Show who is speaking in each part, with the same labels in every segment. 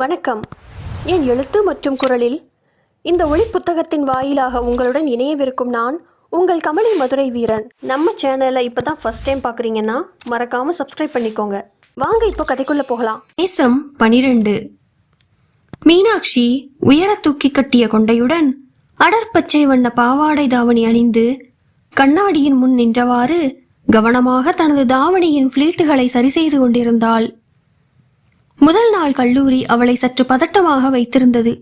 Speaker 1: வணக்கம். என் எழுத்து மற்றும் குரலில் இந்த ஒளி புத்தகத்தின் வாயிலாக உங்களுடன் இணையவிருக்கும் நான் உங்கள் கமலி மதுரை வீரன். நம்ம சேனலை இப்போ தான் ஃபர்ஸ்ட் டைம் பார்க்குறீங்கன்னா மறக்காமல் சப்ஸ்கிரைப் பண்ணிக்கோங்க. வாங்க இப்போ கதைக்குள்ளே போகலாம்.
Speaker 2: தேசம் பனிரெண்டு. மீனாட்சி உயர தூக்கி கட்டிய கொண்டையுடன் அடற்பச்சை வண்ண பாவாடை தாவணி அணிந்து கண்ணாடியின் முன் நின்றவாறு கவனமாக தனது தாவணியின் ஃபிளீட்டுகளை சரி செய்து கொண்டிருந்தாள். முதல் நாள் கல்லூரி அவளை சற்று பதட்டமாக வைத்திருந்தது.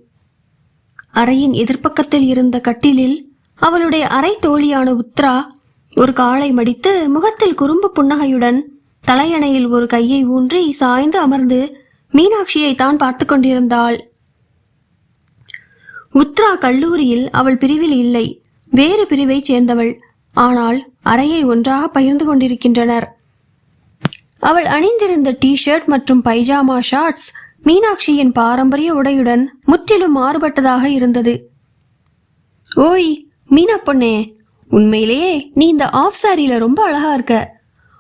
Speaker 2: அறையின் எதிர்ப்பக்கத்தில் இருந்த கட்டிலில் அவளுடைய அறை தோழியான உத்ரா ஒரு காலை மடித்து முகத்தில் குறும்பு புன்னகையுடன் தலையணையில் ஒரு கையை ஊன்றி சாய்ந்து அமர்ந்து மீனாட்சியை தான் பார்த்து கொண்டிருந்தாள். உத்ரா கல்லூரியில் அவள் பிரிவில் இல்லை வேறு பிரிவைச் சேர்ந்தவள். ஆனால் அறையை ஒன்றாக பகிர்ந்து கொண்டிருக்கின்றனர். அவள் அணிந்திருந்த டி ஷர்ட் மற்றும் பைஜாமா ஷார்ட்ஸ் மீனாட்சியின் பாரம்பரிய உடையுடன் முற்றிலும் மாறுபட்டதாக இருந்தது. ஓய் மீனா பொண்ணே உண்மையிலேயே நீ இந்த ஆஃப் சாரியில ரொம்ப அழகா இருக்க.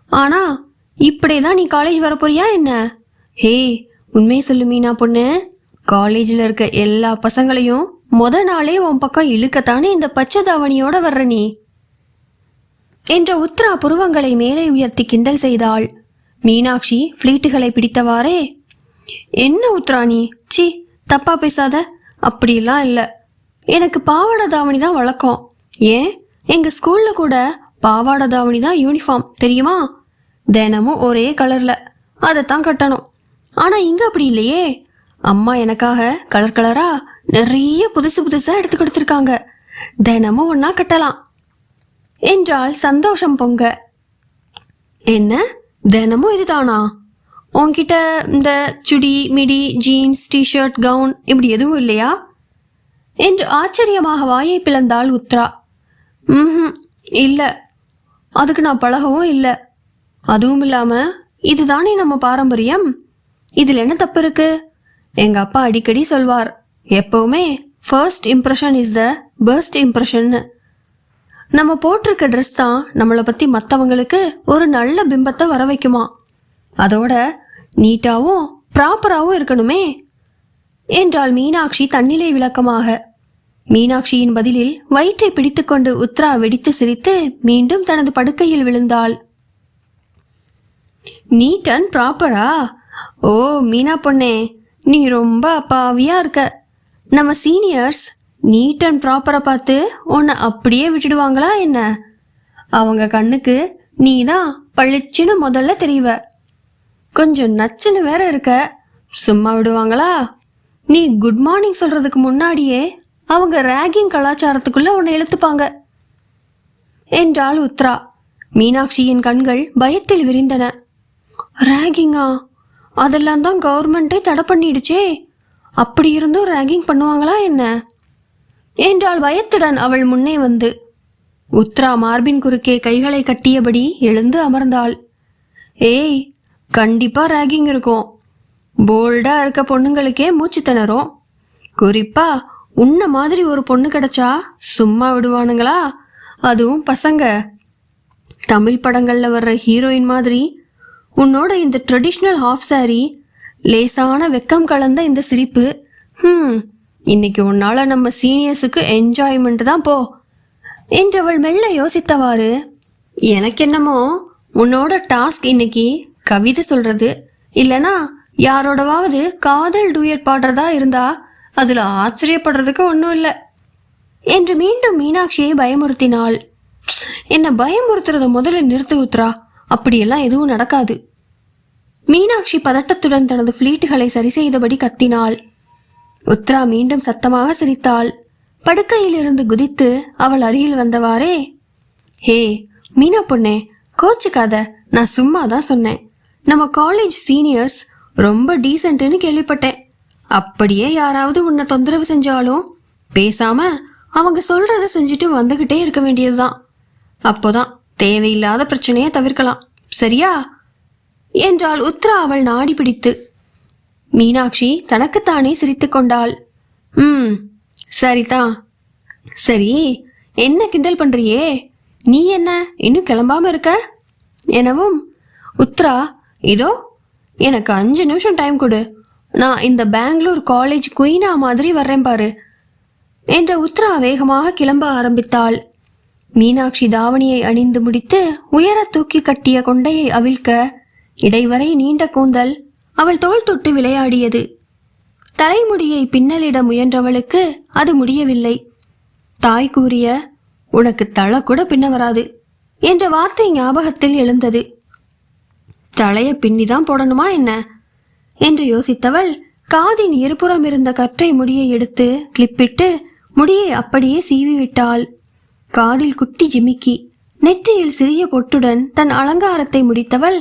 Speaker 2: ஆனா இப்படிதான் நீ காலேஜ் வரப்போறியா என்ன? ஹே உண்மை சொல்லு மீனா பொண்ணு. காலேஜில் இருக்க எல்லா பசங்களையும் மொத நாளே உன் பக்கம் இழுக்கத்தானே இந்த பச்சை தாவணியோட வர்ற நீ? என்ற உத்ரா புருவங்களை மேலே உயர்த்தி கிண்டல் செய்தாள். மீனாட்சி ஃப்ளீட்டுகளை பிடித்தவாறே என்ன உத்ராணி சி தப்பா பேசாத. அப்படிலாம் இல்லை. எனக்கு பாவாடை தாவணி தான் வழக்கம். ஏன்? எங்கள் ஸ்கூலில் கூட பாவாடை தாவணி தான் யூனிஃபார்ம் தெரியுமா? தினமும் ஒரே கலரில். அதைத்தான் கட்டணும். ஆனால் இங்கே அப்படி இல்லையே. அம்மா எனக்காக கலர் கலராக நிறைய புதுசு புதுசாக எடுத்து கொடுத்துருக்காங்க. தினமும் ஒன்றா கட்டலாம். என்றால் சந்தோஷம் பொங்க. என்ன? தினமும் இதுதானா? உன்கிட்ட இந்த chudi midi jeans t shirt gown இப்படி எதுவும் இல்லையா? என்று ஆச்சரியமாக வாயை பிளந்தாள் உத்ரா. ம் இல்லை. அதுக்கு நான் பழகவும் இல்லை. அதுவும் இல்லாமல் இதுதானே நம்ம பாரம்பரியம்? இதில் என்ன தப்பு இருக்கு? எங்கள் அப்பா அடிக்கடி சொல்வார் எப்போவுமே first impression is the best இம்ப்ரெஷன்னு நம்ம போட்டிருக்க ட்ரெஸ் தான் நம்மளை பற்றி மற்றவங்களுக்கு ஒரு நல்ல பிம்பத்தை வர வைக்குமா? அதோட நீட்டாகவும் ப்ராப்பராகவும் இருக்கணுமே. என்றாள் மீனாட்சி தன்னிலை விளக்கமாக. மீனாட்சியின் பதிலில் வயிற்றை பிடித்துக்கொண்டு உத்ரா வெடித்து சிரித்து மீண்டும் தனது படுக்கையில் விழுந்தாள். நீட் அண்ட் ப்ராப்பரா ஓ மீனா பொண்ணே நீ ரொம்ப அப்பாவியா இருக்க. நம்ம சீனியர்ஸ் நீட் அண்ட் ப்ராப்பரை பார்த்து உன்னை அப்படியே விட்டுடுவாங்களா என்ன? அவங்க கண்ணுக்கு நீ தான் பளிச்சுன்னு முதல்ல தெரிவ. கொஞ்சம் நச்சுன்னு வேற இருக்க. சும்மா விடுவாங்களா? நீ குட் மார்னிங் சொல்றதுக்கு முன்னாடியே அவங்க ரேகிங் கலாச்சாரத்துக்குள்ள உன்னை இழுத்துப்பாங்க. என்றாள் உத்ரா. மீனாட்சியின் கண்கள் பயத்தில் விரிந்தன. ரேகிங்கா அதெல்லாம் தான் கவர்மெண்ட்டே தடை பண்ணிடுச்சே. அப்படி இருந்தும் ரேகிங் பண்ணுவாங்களா என்ன? என்றாள் பயத்துடன் அவள் முன்னே வந்து. உத்ரா மார்பின் குறுக்கே கைகளை கட்டியபடி எழுந்து அமர்ந்தாள். ஏய் கண்டிப்பா ரேகிங் இருக்கும். போல்டா இருக்க பொண்ணுங்களுக்கே மூச்சு திணறும். குறிப்பா உன்ன மாதிரி ஒரு பொண்ணு கிடைச்சா சும்மா விடுவானுங்களா? அதுவும் பசங்க. தமிழ் படங்கள்ல வர்ற ஹீரோயின் மாதிரி. உன்னோட இந்த ட்ரெடிஷ்னல் ஹாஃப் சாரி லேசான வெக்கம் கலந்த இந்த சிரிப்பு. ஹம். இன்னைக்கு உன்னால நம்ம சீனியர்ஸுக்கு என்ஜாய்மெண்ட் தான் போ. என்றவள் மெல்ல யோசித்தவாறு எனக்கு என்னமோ உன்னோட டாஸ்க் இன்னைக்கு கவிதை சொல்றது. இல்லனா யாரோடவாவது காதல் டூயட் பாடுறதா இருந்தா அதுல ஆச்சரியப்படுறதுக்கு ஒன்றும் இல்லை. என்று மீண்டும் மீனாட்சியை பயமுறுத்தினாள். என்னை பயமுறுத்துறத முதல்ல நிறுத்து ஊத்துறா அப்படியெல்லாம் எதுவும் நடக்காது. மீனாட்சி பதட்டத்துடன் தனது ஃப்ளீட்டுகளை சரி செய்தபடி கத்தினாள். உத்ரா மீண்டும் சத்தமாக சிரித்தாள். படுக்கையிலிருந்து குதித்து அவள் அருகில் வந்தவாறே ஹே மீனா பொண்ணே கோச்சுக்காத நான் சும்மா தான் சொன்னேன். நம்ம காலேஜ் சீனியர்ஸ் ரொம்ப டீசென்ட்னு கேள்விப்பட்டேன். அப்படியே யாராவது உன்னை தொந்தரவு செஞ்சாலும் பேசாம அவங்க சொல்றத செஞ்சுட்டு வந்துகிட்டே இருக்க வேண்டியதுதான். அப்போதான் தேவையில்லாத பிரச்சனையை தவிர்க்கலாம். சரியா? என்றாள் உத்ரா அவள் நாடி பிடித்து மீனாட்சி தனக்குத்தானே சிரித்து கொண்டாள். ம் சரிதான் சரி என்ன கிண்டல் பண்றியே? நீ என்ன இன்னும் கிளம்பாம இருக்க? எனவும் உத்ரா இதோ எனக்கு அஞ்சு நிமிஷம் டைம் கொடு. நான் இந்த பெங்களூர் காலேஜ் குயினா மாதிரி வர்றேன் பாரு. என்ற உத்ரா வேகமாக கிளம்ப ஆரம்பித்தாள். மீனாட்சி தாவணியை அணிந்து முடித்து உயர தூக்கி கட்டிய கொண்டையை அவிழ்க்க இடைவரை நீண்ட கூந்தல் அவள் தோல் தொட்டு விளையாடியது. தலைமுடியை பின்னலிட முயன்றவளுக்கு அது முடியவில்லை. தாய் கூறிய உனக்கு தலை கூட பின்ன வராது என்ற வார்த்தை ஞாபகத்தில் எழுந்தது. தலைய பின்னிதான் போடணுமா என்ன? என்று யோசித்தவள் காதின் இருபுறம் இருந்த கற்றை முடியை எடுத்து கிளிப்பிட்டு முடியை அப்படியே சீவி விட்டாள் காதில் குட்டி ஜிமிக்கி நெற்றியில் சிறிய பொட்டுடன் தன் அலங்காரத்தை முடித்தவள்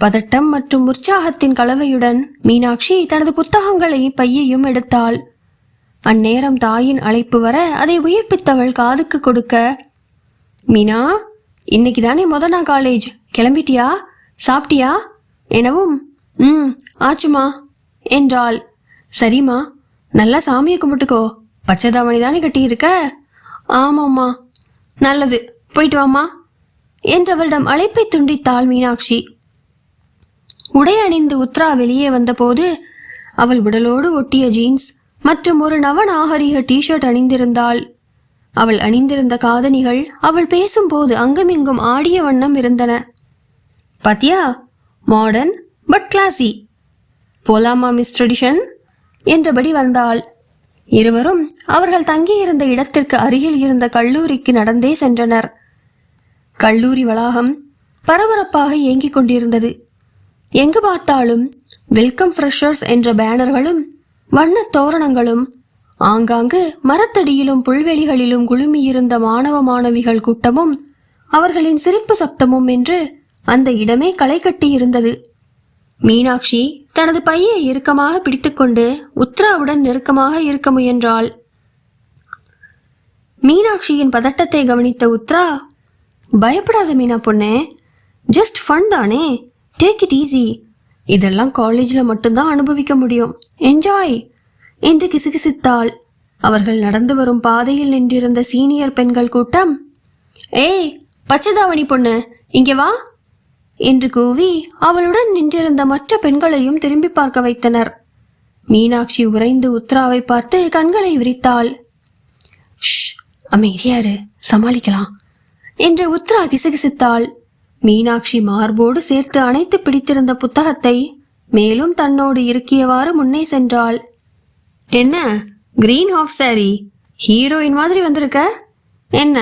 Speaker 2: பதட்டம் மற்றும் உற்சாகத்தின் கலவையுடன் மீனாட்சி தனது புத்தகங்களை பையையும் எடுத்தாள். அந்நேரம் தாயின் அழைப்பு வர அதை உயிர்ப்பித்தவள் காதுக்கு கொடுக்க மீனா இன்னைக்கு தானே மொத நாள் காலேஜ் கிளம்பிட்டியா? சாப்பிட்டியா? எனவும் ம் ஆச்சுமா என்றாள். சரிம்மா நல்லா சாமியை கும்பிட்டுக்கோ. பச்சை தாவணி தானே கட்டியிருக்க? ஆமாம்மா. நல்லது போயிட்டு வாமா என்றவரிடம் அழைப்பை துண்டித்தாள் மீனாட்சி. உடை அணிந்து உத்ரா வெளியே வந்தபோது அவள் உடலோடு ஒட்டிய ஜீன்ஸ் மற்றும் ஒரு நவநாகரிக டிஷர்ட் அணிந்திருந்தாள். அவள் அணிந்திருந்த காதணிகள் அவள் பேசும்போது அங்குமிங்கும் ஆடிய வண்ணம் இருந்தன. பாத்தியா மாடர்ன் பட் கிளாசி போலாமா மிஸ் ட்ரெடிஷன் என்றபடி வந்தாள். இருவரும் அவர்கள் தங்கியிருந்த இடத்திற்கு அருகில் இருந்த கல்லூரிக்கு நடந்தே சென்றனர். கல்லூரி வளாகம் பரபரப்பாக இயங்கிக் கொண்டிருந்தது. எங்கு பார்த்தாலும் வெல்கம் ஃப்ரெஷர்ஸ் என்ற பேனர்களும் வண்ணத் தோரணங்களும் ஆங்காங்கு மரத்தடியிலும் புல்வெளிகளிலும் குழுமியிருந்த மாணவ மாணவிகள் கூட்டமும் அவர்களின் சிரிப்பு சப்தமும் என்று அந்த இடமே களை கட்டியிருந்தது. மீனாட்சி தனது பையை இறுக்கமாக பிடித்துக்கொண்டு உத்ராவுடன் நெருக்கமாக இருக்க முயன்றாள். மீனாட்சியின் பதட்டத்தை கவனித்த உத்ரா பயப்படாத மீனா பொண்ணே ஜஸ்ட் ஃபன் தானே டேக் இட் ஈஸி இதெல்லாம் காலேஜில் மட்டும்தான் அனுபவிக்க முடியும். என்ஜாய் என்று கிசுகிசித்தாள். அவர்கள் நடந்து வரும் பாதையில் நின்றிருந்த சீனியர் பெண்கள் கூட்டம் ஏய் பச்சைதாவணி பொண்ணு இங்கே வா என்று கூவி அவளுடன் நின்றிருந்த மற்ற பெண்களையும் திரும்பி பார்க்க வைத்தனர். மீனாட்சி உறைந்து உத்ராவை பார்த்து கண்களை விரித்தாள். ஷ் அமைதியாரு சமாளிக்கலாம் என்று உத்ரா கிசுகிசித்தாள். மீனாட்சி மார்போடு சேர்த்து அணைத்து பிடித்திருந்த புத்தகத்தை மேலும் தன்னோடு இருக்கியவாறு முன்னே சென்றாள். என்ன கிரீன் ஹாஃப் சாரி ஹீரோயின் மாதிரி வந்திருக்க? என்ன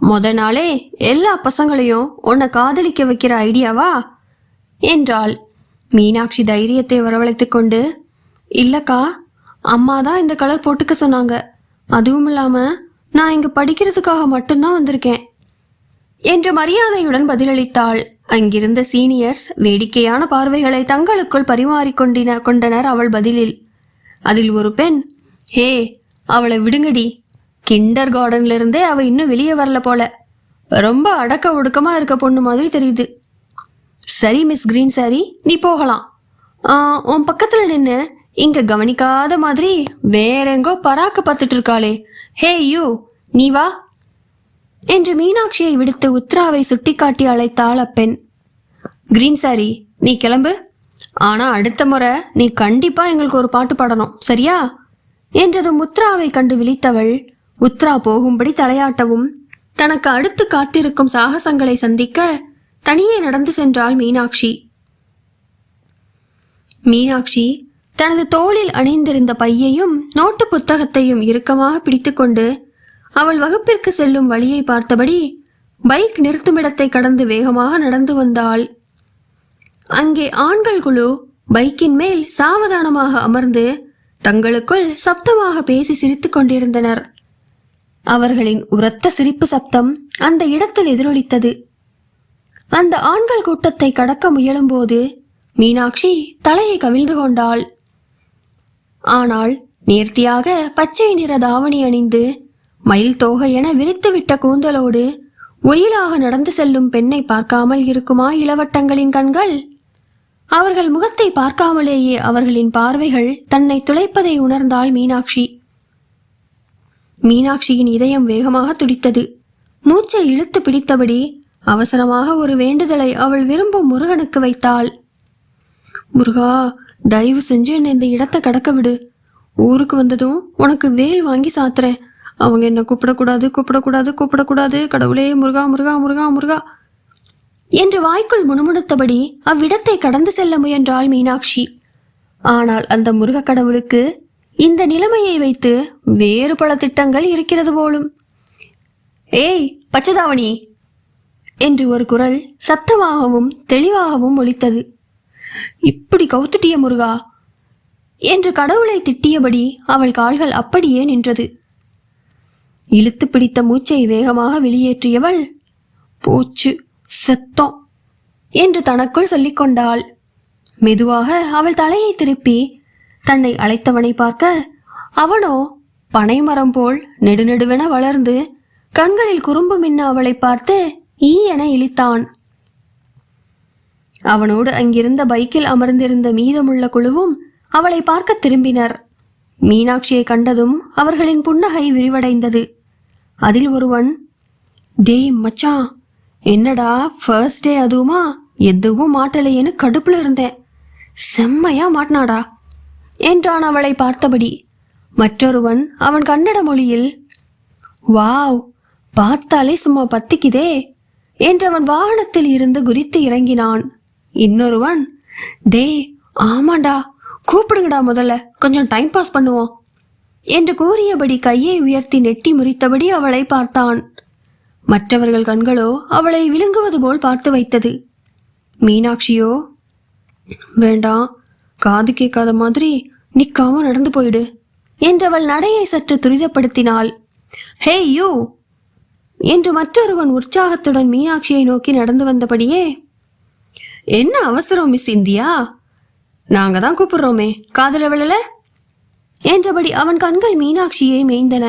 Speaker 2: முத நாளே எல்லா பசங்களையும் உன்னை காதலிக்க வைக்கிற ஐடியாவா? என்றாள். மீனாட்சி தைரியத்தை வரவழைத்து கொண்டு இல்லக்கா அம்மா தான் இந்த கலர் போட்டுக்க சொன்னாங்க. அதுவும் இல்லாம நான் இங்க படிக்கிறதுக்காக மட்டும்தான் வந்திருக்கேன். என்று மரியாதையுடன் பதிலளித்தாள். அங்கிருந்த சீனியர்ஸ் வேடிக்கையான பார்வைகளை தங்களுக்குள் பரிமாறிக்கொண்டின கொண்டனர் அவள் பதிலில். அதில் ஒரு பெண். ஹே அவளை விடுங்கடி. கிண்டர் கார்டன்ல இருந்தே அவ இன்னும் வெளியே வரல போல. ரொம்ப அடக்க ஒடுக்கமா இருக்க பொண்ணு மாதிரி தெரியுது. சரி மிஸ் கிரீன் சாரி நீ போகலாம். உன் பக்கத்துல நின்று இங்க கவனிக்காத மாதிரி வேற எங்கோ பராக்கு பார்த்துட்டு இருக்காளே. ஹே யூ நீ வா. என்று மீனாட்சியை விடுத்து உத்ராவை சுட்டிக்காட்டி அழைத்தாள் அப்பெண். கிரீன் சாரி நீ கிளம்பு. ஆனா அடுத்த முறை நீ கண்டிப்பா எங்களுக்கு ஒரு பாட்டு பாடணும் சரியா? என்றதும் உத்ராவை கண்டு விழித்தவள் உத்ரா போகும்படி தலையாட்டவும் தனக்கு அடுத்து காத்திருக்கும் சாகசங்களை சந்திக்க தனியே நடந்து சென்றாள் மீனாட்சி. மீனாட்சி தனது தோளில் அணிந்திருந்த பையையும் நோட்டு புத்தகத்தையும் இறுக்கமாக பிடித்துக்கொண்டு அவள் வகுப்பிற்கு செல்லும் வழியை பார்த்தபடி பைக் நிறுத்துமிடத்தை கடந்து வேகமாக நடந்து வந்தாள். அங்கே ஆண்கள் குழு பைக்கின் மேல் சாவதானமாக அமர்ந்து தங்களுக்குள் சப்தமாக பேசி சிரித்துக் கொண்டிருந்தனர். அவர்களின் உரத்த சிரிப்பு சப்தம் அந்த இடத்தில் எதிரொலித்தது. அந்த ஆண்கள் கூட்டத்தை கடக்க முயலும்போது மீனாட்சி தலையை கவிழ்ந்து கொண்டாள். ஆனால் நேர்த்தியாக பச்சை நிற தாவணி அணிந்து மயில் தோகை என விரித்துவிட்ட கூந்தலோடு ஒயிலாக நடந்து செல்லும் பெண்ணை பார்க்காமல் இருக்குமா இளவட்டங்களின் கண்கள்? அவர்கள் முகத்தை பார்க்காமலேயே அவர்களின் பார்வைகள் தன்னை துளைப்பதை உணர்ந்தாள் மீனாட்சி. மீனாட்சியின் இதயம் வேகமாக துடித்தது. மூச்சை இழுத்து பிடித்தபடி அவசரமாக ஒரு வேண்டுதலை அவள் விரும்பும் முருகனுக்கு வைத்தாள். முருகா தயவு செஞ்சு என்னை இந்த இடத்தை கடக்க விடு. ஊருக்கு வந்ததும் உனக்கு வேல் வாங்கி சாத்துறேன். அவங்க என்ன கூப்பிடக்கூடாது கூப்பிடக்கூடாது கூப்பிடக்கூடாது? கடவுளே முருகா முருகா முருகா முருகா.
Speaker 1: என்று வாய்க்குள் முணுமுணுத்தபடி அவ்விடத்தை கடந்து செல்ல முயன்றாள் மீனாட்சி.
Speaker 2: ஆனால் அந்த முருக கடவுளுக்கு
Speaker 1: இந்த நிலைமையை வைத்து
Speaker 2: வேறு பல திட்டங்கள் இருக்கிறது போலும். ஏய் பச்சதாவணி! என்று ஒரு குரல் சத்தமாகவும் தெளிவாகவும் ஒலித்தது. இப்படி கவுத்துட்டிய முருகா!
Speaker 1: என்று கடவுளை திட்டியபடி அவள் கால்கள் அப்படியே நின்றது.
Speaker 2: இழுத்து பிடித்த மூச்சை வேகமாக வெளியேற்றியவள் போச்சு செத்தோம்
Speaker 1: என்று தனக்குள் சொல்லிக்கொண்டாள்
Speaker 2: மெதுவாக அவள் தலையை திருப்பி தன்னை அழைத்தவனை பார்க்க அவனோ பனைமரம் போல் நெடுநெடுவென வளர்ந்து கண்களில் குறும்பு மின்ன அவளை பார்த்து ஈ என இழித்தான். அவனோடு அங்கிருந்த பைக்கில் அமர்ந்திருந்த மீதமுள்ள குழுவும் அவளை பார்க்க திரும்பினர். மீனாட்சியை கண்டதும் அவர்களின் புன்னகை விரிவடைந்தது. அதில் ஒருவன் டேய் மச்சான் என்னடா ஃபர்ஸ்ட் டே அதுவுமா? எதுவும் மாட்டலையேன்னு கடுப்பில் இருந்தேன். செம்மையா மாட்டினாடா. என்றான் அவளை பார்த்தபடி. மற்றொருவன் அவன் கன்னட மொழியில் வாவ் பார்த்தாலே சும்மா பத்திக்குதே என்றவன் வாகனத்தில் இருந்து குதித்து இறங்கினான். இன்னொருவன் டேய் ஆமாண்டா கூப்பிடுங்கடா முதல்ல கொஞ்சம் டைம் பாஸ் பண்ணுவோம். என்று கூறியபடி கையை உயர்த்தி நெட்டி முறித்தபடி அவளை பார்த்தான். மற்றவர்கள் கண்களோ அவளை விழுங்குவது போல் பார்த்து வைத்தது. மீனாட்சியோ வேண்டாம் காது கேட்காத மாதிரி நிக்காம நடந்து போயிடு
Speaker 1: என்றவள் நடையை சற்று துரிதப்படுத்தினாள்.
Speaker 2: Hey you!
Speaker 1: என்று மற்றொருவன் உற்சாகத்துடன் மீனாட்சியை நோக்கி நடந்து வந்தபடியே
Speaker 2: என்ன அவசரம் மிஸ் இந்தியா? நாங்க தான் கூப்பிடுறோமே காதுல விழல
Speaker 1: என்றபடி அவன் கண்கள் மீனாட்சியை மேய்ந்தன.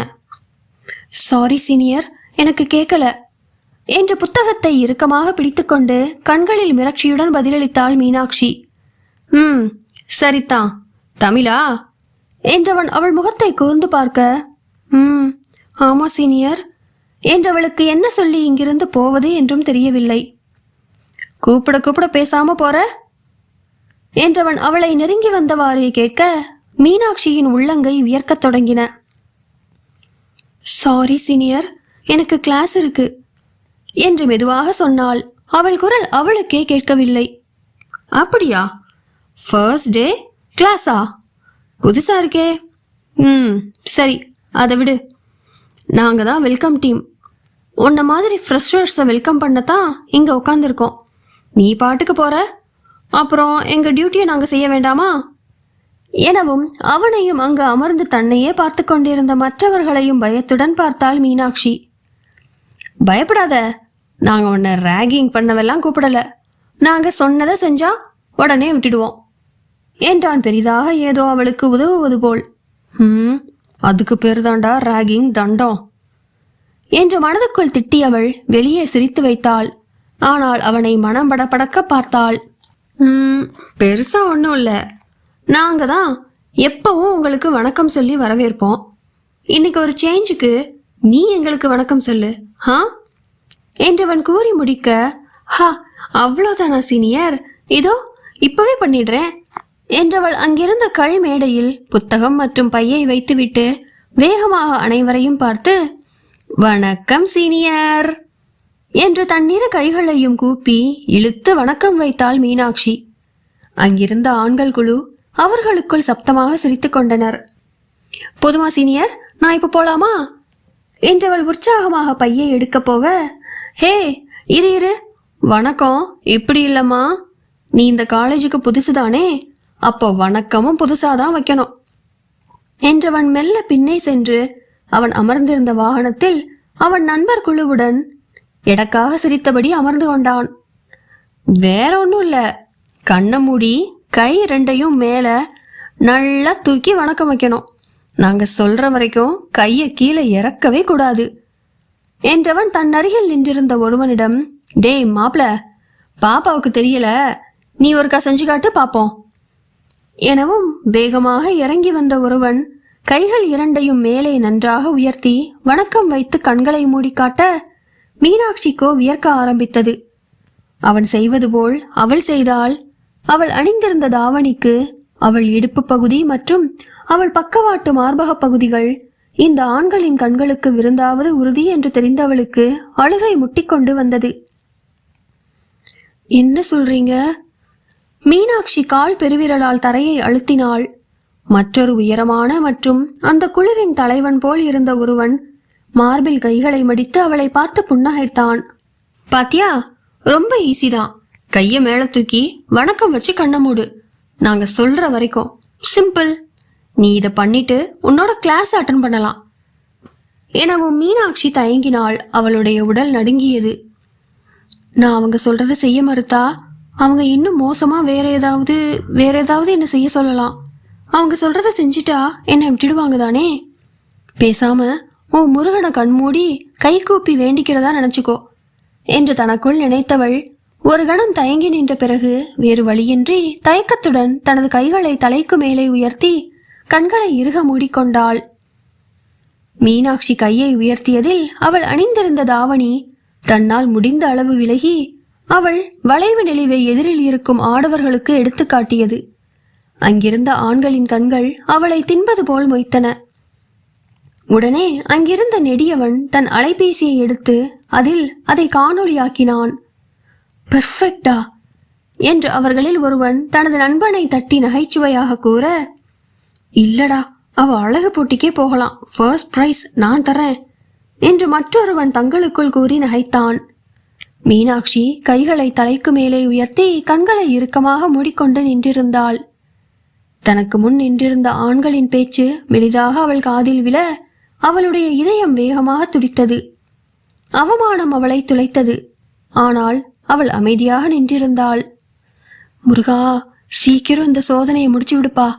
Speaker 2: சாரி சீனியர் எனக்கு கேட்கல
Speaker 1: என்ற புத்தகத்தை இறுக்கமாக பிடித்துக்கொண்டு கண்களில் மிரட்சியுடன் பதிலளித்தாள் மீனாட்சி.
Speaker 2: ம் சரிதான் தமிழா?
Speaker 1: என்றவன் அவள் முகத்தை கூர்ந்து பார்க்க
Speaker 2: ம் ஆமா சீனியர்
Speaker 1: என்றவளுக்கு என்ன சொல்லி இங்கிருந்து போவது என்றும் தெரியவில்லை.
Speaker 2: கூப்பிட கூப்பிட பேசாம போற?
Speaker 1: என்றவன் அவளை நெருங்கி வந்தவாறு கேட்க மீனாட்சியின் உள்ளங்கை வியர்க்கத் தொடங்கின.
Speaker 2: சாரி சீனியர் எனக்கு கிளாஸ் இருக்கு
Speaker 1: என்று மெதுவாக சொன்னாள். அவள் குரல் அவளுக்கே கேட்கவில்லை.
Speaker 2: அப்படியா? ஃபர்ஸ்ட் டே கிளாஸா புதுசா இருக்கே. ம் சரி அதை விடு. நாங்கள் தான் வெல்கம் டீம் உன்ன மாதிரி ஃப்ரெஷர்ஸை வெல்கம் பண்ணத்தான் இங்கே உட்காந்துருக்கோம் நீ பாட்டுக்கு போகிற அப்புறம் எங்கள் டியூட்டியை நாங்கள் செய்ய வேண்டாமா?
Speaker 1: எனவும் அவனையும் அங்கு அமர்ந்து தன்னையே பார்த்து கொண்டிருந்த மற்றவர்களையும் பயத்துடன் பார்த்தாள் மீனாட்சி.
Speaker 2: பயப்படாத நாங்கள் உன்னை ரேகிங் பண்ணவெல்லாம் கூப்பிடல. நாங்கள் சொன்னதை செஞ்சா உடனே விட்டுடுவோம்
Speaker 1: என்றான் பெரிதாக ஏதோ அவளுக்கு உதவுவது போல்.
Speaker 2: ம் அதுக்கு பேர் தாண்டா ரேகிங் தண்டம்
Speaker 1: என்று மனதுக்குள் திட்டியவள் வெளியே சிரித்து வைத்தாள். ஆனால் அவனை மனம் படபடக்க பார்த்தாள்.
Speaker 2: ம் பெருசா ஒன்றும் இல்லை நாங்கள் தான் எப்பவும் உங்களுக்கு வணக்கம் சொல்லி வரவேற்போம். இன்னைக்கு ஒரு சேஞ்சுக்கு நீ எங்களுக்கு வணக்கம் சொல்லு ஹா
Speaker 1: என்றவன் கூறி முடிக்க
Speaker 2: ஹா அவ்வளோதானா சீனியர். இதோ இப்பவே பண்ணிடுறேன்.
Speaker 1: என்றவள் அங்கிருந்த கல் மேடையில் புத்தகம் மற்றும் பையை வைத்துவிட்டு வேகமாக அனைவரையும் பார்த்து
Speaker 2: வணக்கம் சீனியர்.
Speaker 1: என்று தன்னிரு கைகளையும் கூப்பி இழுத்து வணக்கம் வைத்தாள் மீனாட்சி. அங்கிருந்த ஆண்கள் குழு அவர்களுக்குள் சப்தமாக சிரித்து கொண்டனர். போதுமா சீனியர் நான் இப்போ போலாமா? என்றவள் உற்சாகமாக பையை எடுக்கப் போக ஹே இரு இரு.
Speaker 2: வணக்கம். இப்படி இல்லம்மா. நீ இந்த காலேஜுக்கு புதுசுதானே? அப்போ வணக்கமும் புதுசாதான் வைக்கணும்.
Speaker 1: என்றவன் மெல்ல பின்னே சென்று அவன் அமர்ந்திருந்த வாகனத்தில் அவன் நண்பர் குழுவுடன் எடக்காக சிரித்தபடி அமர்ந்து கொண்டான்.
Speaker 2: வேற ஒன்றும் இல்லை. கண்ணை மூடி கை ரெண்டையும் மேலே நல்லா தூக்கி வணக்கம் வைக்கணும். நாங்கள் சொல்கிற வரைக்கும் கையை கீழே இறக்கவே கூடாது.
Speaker 1: என்றவன் தன் அருகில் நின்றிருந்த ஒருவனிடம்
Speaker 2: டேய் மாப்ள பாப்பாவுக்கு தெரியல. நீ ஒருக்கா செஞ்சு காட்டு பார்ப்போம்
Speaker 1: எனவும் வேகமாக இறங்கி வந்த ஒருவன் கைகள் இரண்டையும் மேலே நன்றாக உயர்த்தி வணக்கம் வைத்து கண்களை மூடி காட்ட மீனாட்சிக்கோ வியர்க்க ஆரம்பித்தது. அவன் செய்வது போல் அவள் செய்தால் அவள் அணிந்திருந்த தாவணிக்கு
Speaker 2: அவள் இடுப்பு பகுதி மற்றும் அவள் பக்கவாட்டு மார்பக பகுதிகள் இந்த ஆண்களின் கண்களுக்கு விருந்தாவது உறுதி என்று தெரிந்தவளுக்கு அழுகை முட்டிக்கொண்டு வந்தது. என்ன சொல்றீங்க? மீனாட்சி கால் பெருவிரலால் தரையை அழுத்தினாள். மற்றொரு உயரமான மற்றும் அந்த குழுவின் தலைவன் போல் இருந்த ஒருவன் மார்பில் கைகளை மடித்து அவளை பார்த்து புன்னகைத்தான். பாத்தியா ரொம்ப ஈஸி தான். கைய மேல தூக்கி வணக்கம் வச்சு கண்ண மூடு. நாங்க சொல்ற வரைக்கும் சிம்பிள். நீ இதை பண்ணிட்டு உன்னோட கிளாஸ் அட்டன் பண்ணலாம். எனவும் மீனாட்சி தயங்கினாள் அவளுடைய உடல் நடுங்கியது. நான் அவங்க சொல்றத செய்ய மறுத்தா அவங்க இன்னும் மோசமா வேற ஏதாவது வேற ஏதாவது என்ன செய்ய சொல்லலாம். அவங்க சொல்றத செஞ்சுட்டா என்னை விட்டுடுவாங்க தானே? பேசாம உன் முருகனை கண்மூடி கை கூப்பி வேண்டிக்கிறதா நினைச்சுக்கோ. என்று தனக்குள் நினைத்தவள் ஒரு கணம் தயங்கி நின்ற பிறகு வேறு வழியின்றி தயக்கத்துடன் தனது கைகளை தலைக்கு மேலே உயர்த்தி கண்களை இறுக மூடிக்கொண்டாள். மீனாட்சி கையை உயர்த்தியதில் அவள் அணிந்திருந்த தாவணி தன்னால் முடிந்த அளவு விலகி அவள் வளைவு நெளிவை எதிரில் இருக்கும் ஆடவர்களுக்கு எடுத்துக்காட்டியது அங்கிருந்த ஆண்களின் கண்கள் அவளை தின்பது போல் மொய்த்தன. உடனே அங்கிருந்த நெடியவன் தன் அலைபேசியை எடுத்து அதில் அதை காணொளியாக்கினான். பெர்ஃபெக்டா என்று அவர்களில் ஒருவன் தனது நண்பனை தட்டி நகைச்சுவையாக கூற இல்லடா அவ அழகு போட்டிக்கே போகலாம். ஃபர்ஸ்ட் ப்ரைஸ் நான் தரேன் என்று மற்றொருவன் தங்களுக்குள் கூறி நகைத்தான். மீனாட்சி கைகளை தலைக்கு மேலே உயர்த்தி கண்களை இறுக்கமாக மூடிக்கொண்டு நின்றிருந்தாள். தனக்கு முன் நின்றிருந்த ஆண்களின் பேச்சு மெலிதாக அவள் காதில் விழ அவளுடைய இதயம் வேகமாக துடித்தது. அவமானம் அவளை துளைத்தது. ஆனால் அவள் அமைதியாக நின்றிருந்தாள். முருகா சீக்கிரம் இந்த சோதனையை முடிச்சு விடுப்பா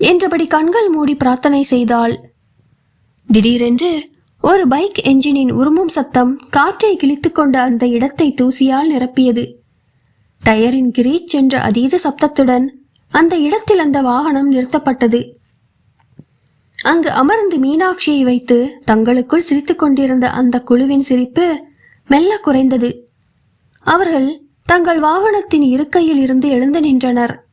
Speaker 2: என்றபடி கண்கள் மூடி பிரார்த்தனை செய்தாள். திடீரென்று ஒரு பைக் என்ஜினின் உருமும் சத்தம் காற்றை கிழித்துக்கொண்ட அந்த இடத்தை தூசியால் நிரப்பியது. டயரின் கிரீச் என்ற அதீத சப்தத்துடன் அந்த இடத்தில் அந்த வாகனம் நிறுத்தப்பட்டது. அங்கு அமர்ந்து மீனாட்சியை வைத்து தங்களுக்குள் சிரித்துக் கொண்டிருந்த அந்த குழுவின் சிரிப்பு மெல்ல குறைந்தது. அவர்கள் தங்கள் வாகனத்தின் இருக்கையில் இருந்து எழுந்து நின்றனர்.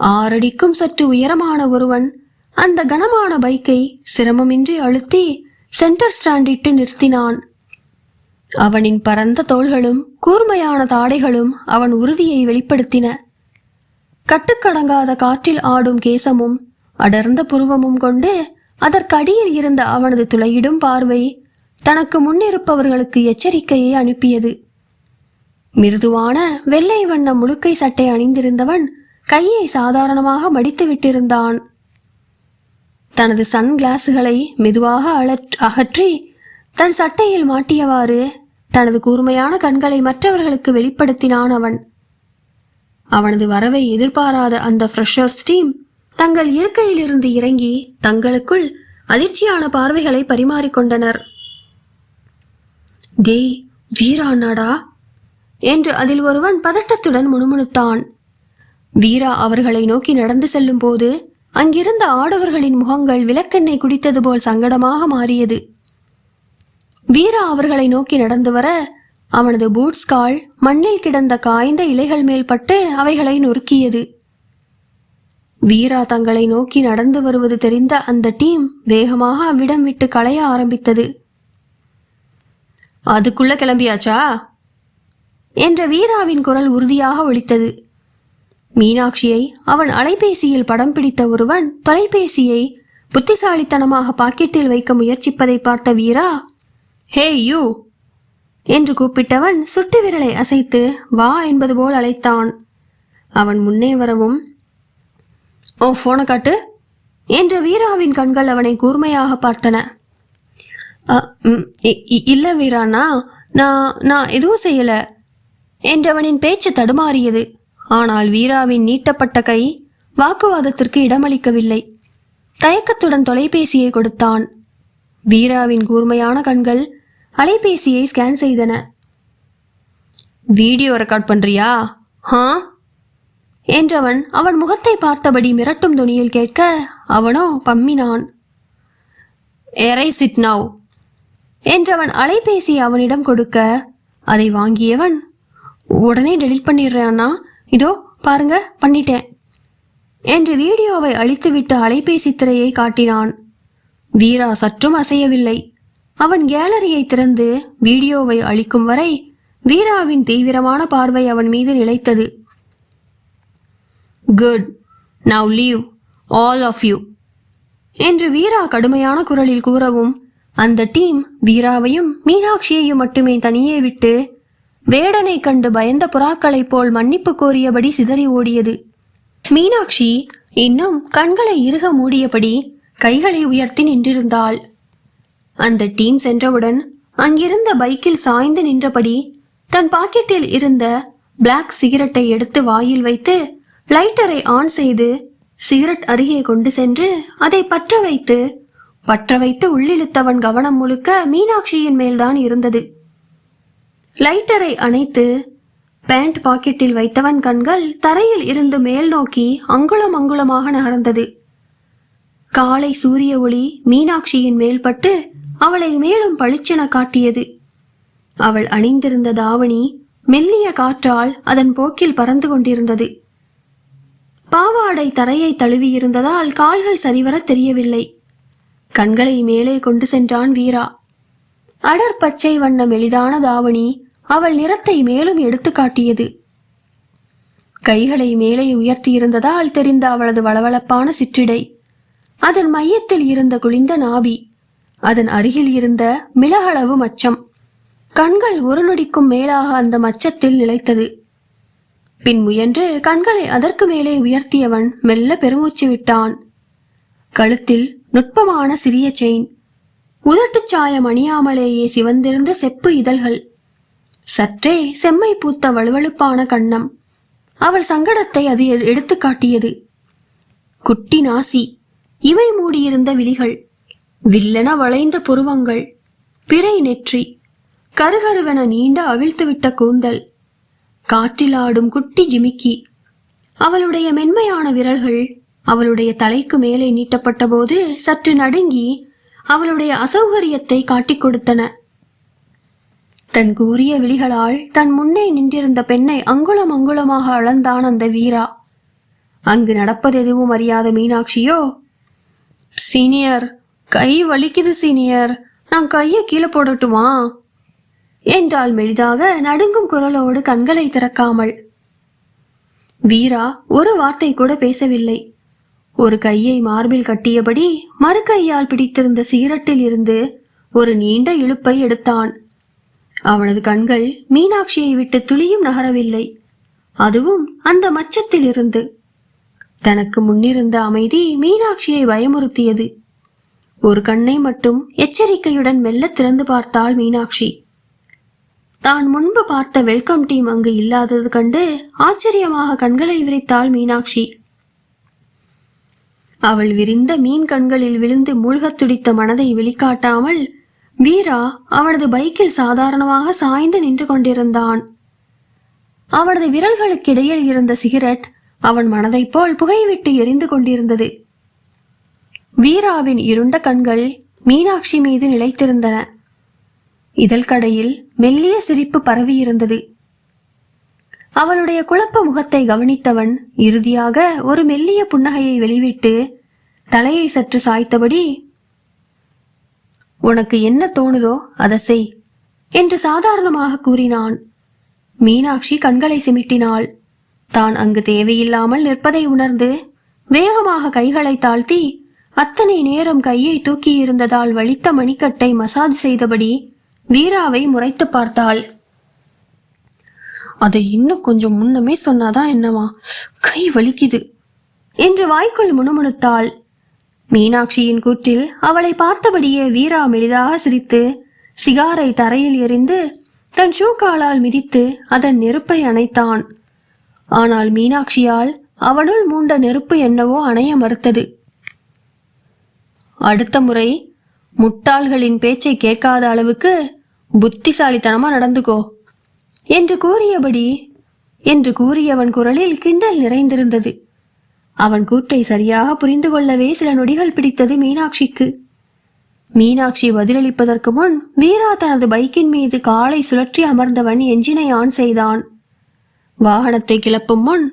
Speaker 2: ஆறடிக்கும் சற்று உயரமான ஒருவன் அந்த கனமான பைக்கை சிரமமின்றி அழுத்தி சென்டர் ஸ்டாண்டிட்டு நிறுத்தினான். அவனின் பரந்த தோள்களும் கூர்மையான தாடைகளும் அவன் உறுதியை வெளிப்படுத்தின. கட்டுக்கடங்காத காற்றில் ஆடும் கேசமும் அடர்ந்த புருவமும் கொண்டு அதற்கடியில் இருந்த அவனது துளையிடும் பார்வை தனக்கு முன்னிருப்பவர்களுக்கு எச்சரிக்கையை அனுப்பியது. மிருதுவான வெள்ளை வண்ண முழுக்கை சட்டை அணிந்திருந்தவன் கையை சாதாரணமாக மடித்து விட்டிருந்தான் தனது சன் கிளாஸுகளை மெதுவாக அலற் அகற்றி தன் சட்டையில் மாட்டியவாறு தனது கூர்மையான கண்களை மற்றவர்களுக்கு வெளிப்படுத்தினான் அவன். அவனது வரவை எதிர்பாராத அந்த ஃப்ரெஷர்ஸ் டீம் தங்கள் இருக்கையிலிருந்து இறங்கி தங்களுக்குள் அதிர்ச்சியான பார்வைகளை பரிமாறிக்கொண்டனர். டேய் வீரானாடா என்று அதில் ஒருவன் பதட்டத்துடன் முணுமுணுத்தான். வீரா அவர்களை நோக்கி நடந்து செல்லும் போது அங்கிருந்த ஆடவர்களின் முகங்கள் விளக்கெண்ணெய் குடித்தது போல் சங்கடமாக மாறியது. வீரா அவர்களை நோக்கி நடந்து வர அவனது பூட்ஸ் கால் மண்ணில் கிடந்த காய்ந்த இலைகள் மேல் பட்டு அவைகளை நொறுக்கியது. வீரா தங்களை நோக்கி நடந்து வருவது தெரிந்த அந்த டீம் வேகமாக அவ்விடம் விட்டு களைய ஆரம்பித்தது. அதுக்குள்ள கிளம்பியாச்சா? என்ற வீராவின் குரல் உறுதியாக ஒலித்தது. மீனாட்சியை அவன் அலைபேசியில் படம் பிடித்த ஒருவன் தொலைபேசியை புத்திசாலித்தனமாக பாக்கெட்டில் வைக்க முயற்சிப்பதை பார்த்த வீரா ஹே யூ என்று கூப்பிட்டவன் சுட்டு விரலை அசைத்து வா என்பது போல் அழைத்தான். அவன் முன்னே வரவும் ஓ போனை காட்டு என்ற வீராவின் கண்கள் அவனை கூர்மையாக பார்த்தன. இல்லை வீரானா வீராண்ணா நான் நான் எதுவும் செய்யலை. என்றவனின் பேச்சு தடுமாறியது. ஆனால் வீராவின் நீட்டப்பட்ட கை வாக்குவாதத்திற்கு இடமளிக்கவில்லை. தயக்கத்துடன் தொலைபேசியை கொடுத்தான். வீராவின் கூர்மையான கண்கள் அலைபேசியை ஸ்கேன் செய்தன. வீடியோ ரெக்கார்ட் பண்றியா? ஹா என்றவன் அவன் முகத்தை பார்த்தபடி மிரட்டும் துணியில் கேட்க அவனோ பம்மினான். எரைஸ் இட் நவ் என்றவன் அலைபேசி அவனிடம் கொடுக்க அதை வாங்கியவன் உடனே டெலீட் பண்ணிடுறேன் அண்ணா. இதோ பாருங்க பண்ணிட்டேன். என்று வீடியோவை அழித்துவிட்டு அலைபேசி திரையை காட்டினான். வீரா சற்றும் அசையவில்லை. அவன் கேலரியை திறந்து வீடியோவை அழிக்கும் வரை வீராவின் தீவிரமான பார்வை அவன் மீது நிலைத்தது. Good now leave all of you என்று வீரா கடுமையான குரலில் கூறவும் அந்த டீம் வீராவையும் மீனாட்சியையும் மட்டுமே தனியே விட்டு வேடனை கண்டு பயந்த புறாக்களைப் போல் மன்னிப்பு கோரியபடி சிதறி ஓடியது. மீனாட்சி இன்னும் கண்களை இறுக மூடியபடி கைகளை உயர்த்தி நின்றிருந்தாள். அந்த டீம் சென்றவுடன் அங்கிருந்த பைக்கில் சாய்ந்து நின்றபடி தன் பாக்கெட்டில் இருந்த பிளாக் சிகரெட்டை எடுத்து வாயில் வைத்து லைட்டரை ஆன் செய்து சிகரெட் அருகே கொண்டு சென்று அதை பற்ற வைத்து பற்ற வைத்து உள்ளிழுத்தவன் கவனம் முழுக்க மீனாட்சியின் மேல்தான் இருந்தது. லைட்டரை அணைத்து பேண்ட் பாக்கெட்டில் வைத்தவன் கண்கள் தரையில் இருந்து மேல் நோக்கி அங்குளம் அங்குலமாக நகர்ந்தது. காலை சூரிய ஒளி மீனாட்சியின் மேல் பட்டு அவளை மேலும் பளிச்சென காட்டியது. அவள் அணிந்திருந்த தாவணி மெல்லிய காற்றால் அதன் போக்கில் பறந்து கொண்டிருந்தது. பாவாடை தரையை தழுவியிருந்ததால் கால்கள் சரிவர தெரியவில்லை. கண்களை மேலே கொண்டு சென்றான் வீரா. அடர் பச்சை வண்ண மெலிதான தாவணி அவள் நிறத்தை மேலும் எடுத்து காட்டியது கைகளை மேலே உயர்த்தியிருந்ததால் தெரிந்த அவளது வளவளப்பான சிற்றிடை. அதன் மையத்தில் இருந்த குளிந்த நாபி அதன் அருகில் இருந்த மிளகளவு மச்சம். கண்கள் ஒரு நொடிக்கும் மேலாக அந்த மச்சத்தில் நிலைத்தது. பின் முயன்று கண்களை அதற்கு மேலே உயர்த்தியவன் மெல்ல பெருமூச்சு விட்டான். கழுத்தில் நுட்பமான சிறிய செயின். உதட்டுச் சாயம் அணியாமலேயே சிவந்திருந்த செப்பு இதழ்கள். சற்றே செம்மை பூத்த வழுவழுப்பான கண்ணம். அவள் சங்கடத்தை அது எடுத்துக்காட்டியது. காட்டியது குட்டி நாசி இவை மூடியிருந்த விழிகள் வில்லென வளைந்த புருவங்கள் பிறை நெற்றி கருகருவென நீண்ட அவிழ்த்துவிட்ட கூந்தல் காற்றில் ஆடும் குட்டி ஜிமிக்கி. அவளுடைய மென்மையான விரல்கள் அவளுடைய தலைக்கு மேலே நீட்டப்பட்ட போது சற்று நடுங்கி அவளுடைய அசௌகரியத்தை காட்டிக் கொடுத்தன. தன் கூறிய விழிகளால் தன் முன்னே நின்றிருந்த பெண்ணை அங்குளம் அங்குலமாக அளந்தான் அந்த வீரா. அங்கு நடப்பது எதுவும் அறியாத மீனாட்சியோ சீனியர் கை வலிக்குது சீனியர் நான் கையை கீழே போடட்டுமா? என்றாள் மெலிதாக நடுங்கும் குரலோடு கண்களை திறக்காமல். வீரா ஒரு வார்த்தை கூட பேசவில்லை. ஒரு கையை மார்பில் கட்டியபடி மறு கையால் பிடித்திருந்த சிகரெட்டில் இருந்து ஒரு நீண்ட இழுப்பை எடுத்தான். அவனது கண்கள் மீனாட்சியை விட்டு துளியும் நகரவில்லை. அதுவும் அந்த மச்சத்தில் இருந்து தனக்கு முன்னிருந்த அமைதி மீனாட்சியை பயமுறுத்தியது. ஒரு கண்ணை மட்டும் எச்சரிக்கையுடன் மெல்ல திறந்து பார்த்தாள் மீனாட்சி. தான் முன்பு பார்த்த வெல்கம் டீம் அங்கு இல்லாதது கண்டு ஆச்சரியமாக கண்களை விரித்தாள் மீனாட்சி. அவள் விரிந்த மீன் கண்களில் விழுந்து மூழ்கத் துடித்த மனதை வெளிக்காட்டாமல் வீரா அவனது பைக்கில் சாதாரணமாக சாய்ந்து நின்று கொண்டிருந்தான். அவனது விரல்களுக்கிடையில் இருந்த சிகரெட் அவன் மனதைப் போல் புகைவிட்டு எரிந்து கொண்டிருந்தது. வீராவின் இருண்ட கண்கள் மீனாட்சி மீது நிலைத்திருந்தன. இதழ்கடையில் மெல்லிய சிரிப்பு பரவியிருந்தது. அவளுடைய குழப்ப முகத்தை கவனித்தவன் இறுதியாக ஒரு மெல்லிய புன்னகையை வெளிவிட்டு தலையை சற்று சாய்த்தபடி உனக்கு என்ன தோணுதோ அதை செய் என்று சாதாரணமாக கூறினான். மீனாட்சி கண்களை சிமிட்டினாள். தான் அங்கு தேவையில்லாமல் நிற்பதை உணர்ந்து வேகமாக கைகளை தாழ்த்தி அத்தனை நேரம் கையை தூக்கியிருந்ததால் வலித்த மணிக்கட்டை மசாஜ் செய்தபடி வீராவை முறைத்து பார்த்தாள். அதை இன்னும் கொஞ்சம் முன்னமே சொன்னாதான் என்னவா? கை வலிக்குது என்று வாய்க்குள் முணுமுணுத்தாள். மீனாட்சியின் கூற்றில் அவளை பார்த்தபடியே வீரா மெலிதாக சிரித்து சிகாரை தரையில் எறிந்து தன் ஷூ காலால் மிதித்து அதன் நெருப்பை அணைத்தான். ஆனால் மீனாட்சியால் அவனுள் மூண்ட நெருப்பு என்னவோ அணைய மறுத்தது. அடுத்த முறை முட்டாள்களின் பேச்சை கேட்காத அளவுக்கு புத்திசாலித்தனமா நடந்துக்கோ என்று கூறியபடி என்று கூறியவன் குரலில் கிண்டல் நிறைந்திருந்தது. அவன் கூற்றை சரியாக புரிந்து கொள்ளவே சில நொடிகள் பிடித்தது மீனாட்சிக்கு. மீனாட்சி பதிலளிப்பதற்கு முன் வீரா தனது பைக்கின் மீது காலை சுழற்றி அமர்ந்தவன் என்ஜினை ஆன் செய்தான். வாகனத்தை கிளப்பும் முன்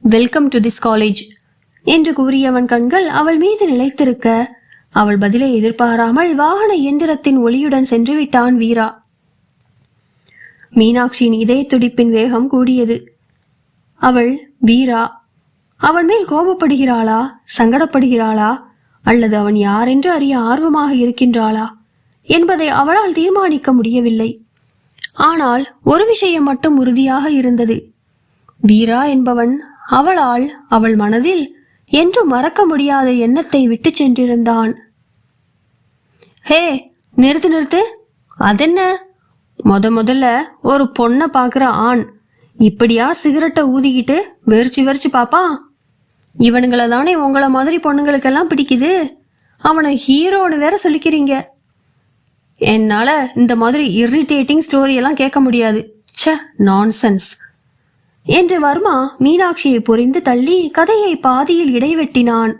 Speaker 2: வெல்கம் டு திஸ் காலேஜ் என்று கூறியவன் கண்கள் அவள் மீது நிலைத்திருக்க அவள் பதிலை எதிர்பாராமல் வாகன இயந்திரத்தின் ஒளியுடன் சென்று விட்டான் வீரா. மீனாட்சியின் இதய துடிப்பின் வேகம் கூடியது. அவள் வீரா அவன் மேல் கோபப்படுகிறாளா? சங்கடப்படுகிறாளா? அல்லது அவன் யாரென்று அறிய ஆர்வமாக இருக்கின்றாளா? என்பதை அவளால் தீர்மானிக்க முடியவில்லை. ஆனால் ஒரு விஷயம் மட்டும் உறுதியாக இருந்தது. வீரா என்பவன் அவளால் அவள் மனதில் என்றும் மறக்க முடியாத எண்ணத்தை விட்டுச் சென்றிருந்தான். ஹே நிறுத்து நிறுத்து. அதென்ன? முத முதல்ல ஒரு பொண்ணை பார்க்குற ஆண். இப்படியா சிகரெட்டை ஊதிக்கிட்டு வெறிச்சு வெறிச்சு பாப்பான் இவனுங்களை தானே உங்களை மாதிரி பொண்ணுங்களுக்கெல்லாம் பிடிக்குது? அவனை ஹீரோன்னு வேற சொல்லிக்கிறீங்க. என்னால் இந்த மாதிரி இரிட்டேட்டிங் ஸ்டோரியெல்லாம் கேட்க முடியாது. ச்ச நான்சென்ஸ் என்று வர்மா மீனாட்சியை பொறிந்து தள்ளி கதையை பாதியில் இடைவெட்டினான்.